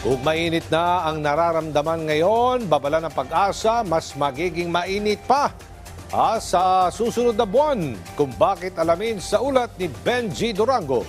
Kung mainit na ang nararamdaman ngayon, babala ng pag-asa, mas magiging mainit pa ah, sa susunod na buwan. Kung bakit alamin sa ulat ni Benji Durango.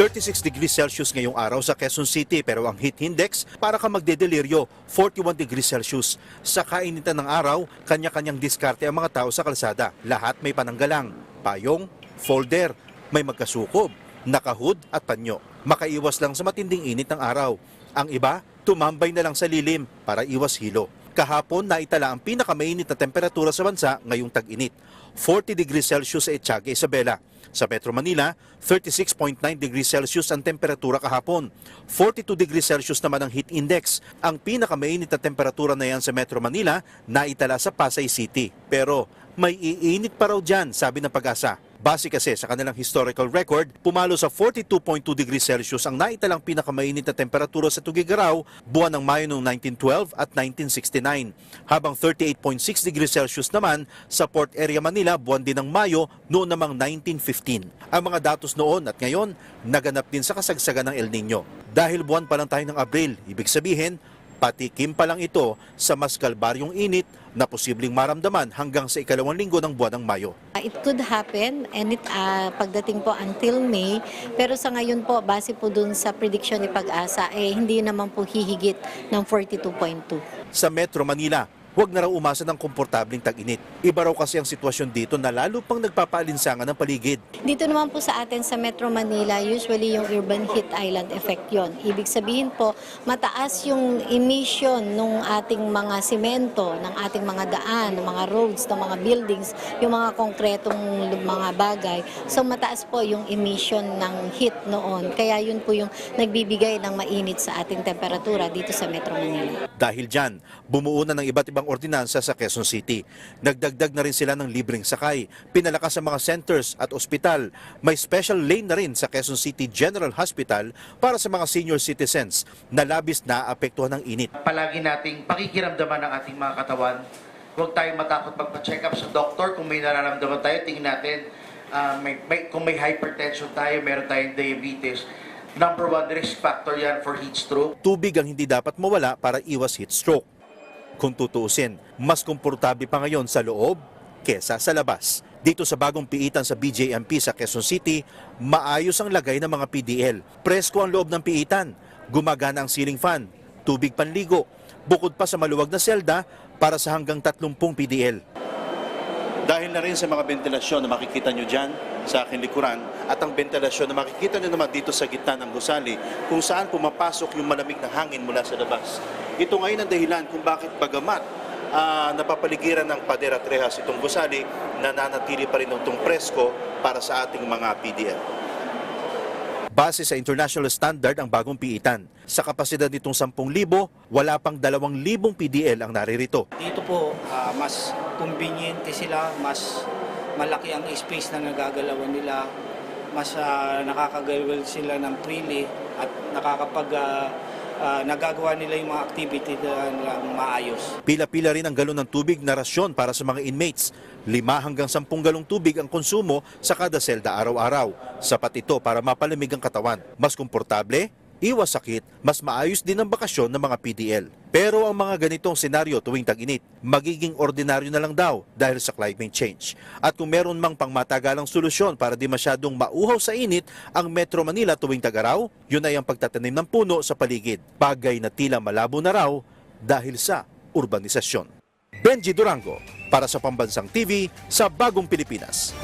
36 degrees Celsius ngayong araw sa Quezon City pero ang heat index para ka magdedeliryo 41 degrees Celsius. Sa kainitan ng araw, kanya-kanyang diskarte ang mga tao sa kalsada. Lahat may pananggalang, payong, folder, may magkasukob, nakahud at panyo. Makaiwas lang sa matinding init ng araw. Ang iba, tumambay na lang sa lilim para iwas hilo. Kahapon, naitala ang pinakamainit na temperatura sa bansa ngayong tag-init. 40 degrees Celsius sa Etiaga, Isabela. Sa Metro Manila, 36.9 degrees Celsius ang temperatura kahapon. 42 degrees Celsius naman ang heat index. Ang pinakamainit na temperatura na yan sa Metro Manila, naitala sa Pasay City. Pero may iinit pa raw dyan, sabi ng pag-asa. Base kasi sa kanilang historical record, pumalo sa 42.2 degrees Celsius ang naitalang pinakamainit na temperatura sa Tugigaraw buwan ng Mayo noong 1912 at 1969. Habang 38.6 degrees Celsius naman sa Port Area Manila buwan din ng Mayo noong namang 1915. Ang mga datos noon at ngayon naganap din sa kasagsagan ng El Nino. Dahil buwan pa lang tayo ng Abril, ibig sabihin, patikim pa lang ito sa mas kalbaryong init na posibleng maramdaman hanggang sa ikalawang linggo ng buwan ng Mayo. Uh, It could happen and it, ah, pagdating po until May. Pero sa ngayon po, base po dun sa prediction ni Pag-asa, eh, hindi naman po hihigit ng 42.2. sa Metro Manila. Huwag na raw umasa ng komportabling tag-init. Iba raw kasi ang sitwasyon dito na lalo pang nagpapaalinsangan ng paligid. Dito naman po sa atin sa Metro Manila, usually yung urban heat island effect yon. Ibig sabihin po, mataas yung emission ng ating mga simento, ng ating mga daan, ng mga roads, ng mga buildings, yung mga konkretong mga bagay. So mataas po yung emission ng heat noon. Kaya yun po yung nagbibigay ng mainit sa ating temperatura dito sa Metro Manila. Dahil dyan, bumuo na ng iba't ibang ordinansa sa Quezon City. Nagdagdag na rin sila ng libreng sakay, pinalakas ang mga centers at ospital. May special lane na rin sa Quezon City General Hospital para sa mga senior citizens na labis na apektuhan ng init. palagi nating pakikiramdaman ng ating mga katawan. Huwag tayong matakot magpa-check up sa doktor kung may nararamdaman tayo. Tingin natin ah, may, may, kung may hypertension tayo, meron tayong diabetes. Number one risk factor yan for heat stroke. Tubig ang hindi dapat mawala para iwas heat stroke. Kung tutuusin, mas komportable pa ngayon sa loob kesa sa labas. Dito sa bagong piitan sa BJMP sa Quezon City, maayos ang lagay ng mga PDL. Presko ang loob ng piitan, gumagana ang ceiling fan, tubig panligo, bukod pa sa maluwag na selda para sa hanggang 30 PDL. Dahil na rin sa mga ventilasyon na makikita nyo dyan sa aking likuran at ang ventilasyon na makikita nyo naman dito sa gitna ng gusali kung saan pumapasok yung malamig na hangin mula sa labas. Ito ngayon ang dahilan kung bakit bagamat ah, napapaligiran ng pader at rehas itong gusali, nananatili pa rin itong presko para sa ating mga PDL. Base sa international standard ang bagong piitan. Sa kapasidad nitong 10,000, wala pang 2,000 PDL ang naririto. Dito po, ah, mas conveniente sila, mas malaki ang space na nagagalawan nila, mas ah, nakakagalaw sila ng freely at nakakapag ah, ah, nagagawa nila yung mga activity na maayos. Pila-pila rin ang galon ng tubig na rasyon para sa mga inmates. Lima hanggang sampung galong tubig ang konsumo sa kada selda araw-araw. Sapat ito para mapalamig ang katawan. Mas komportable, iwas sakit, mas maayos din ang bakasyon ng mga PDL. Pero ang mga ganitong senaryo tuwing tag-init, magiging ordinaryo na lang daw dahil sa climate change. At kung meron mang pangmatagalang solusyon para di masyadong mauhaw sa init ang Metro Manila tuwing tag-araw, yun ay ang pagtatanim ng puno sa paligid. Bagay na tila malabo na raw dahil sa urbanisasyon. Benji Durango para sa Pambansang TV sa Bagong Pilipinas.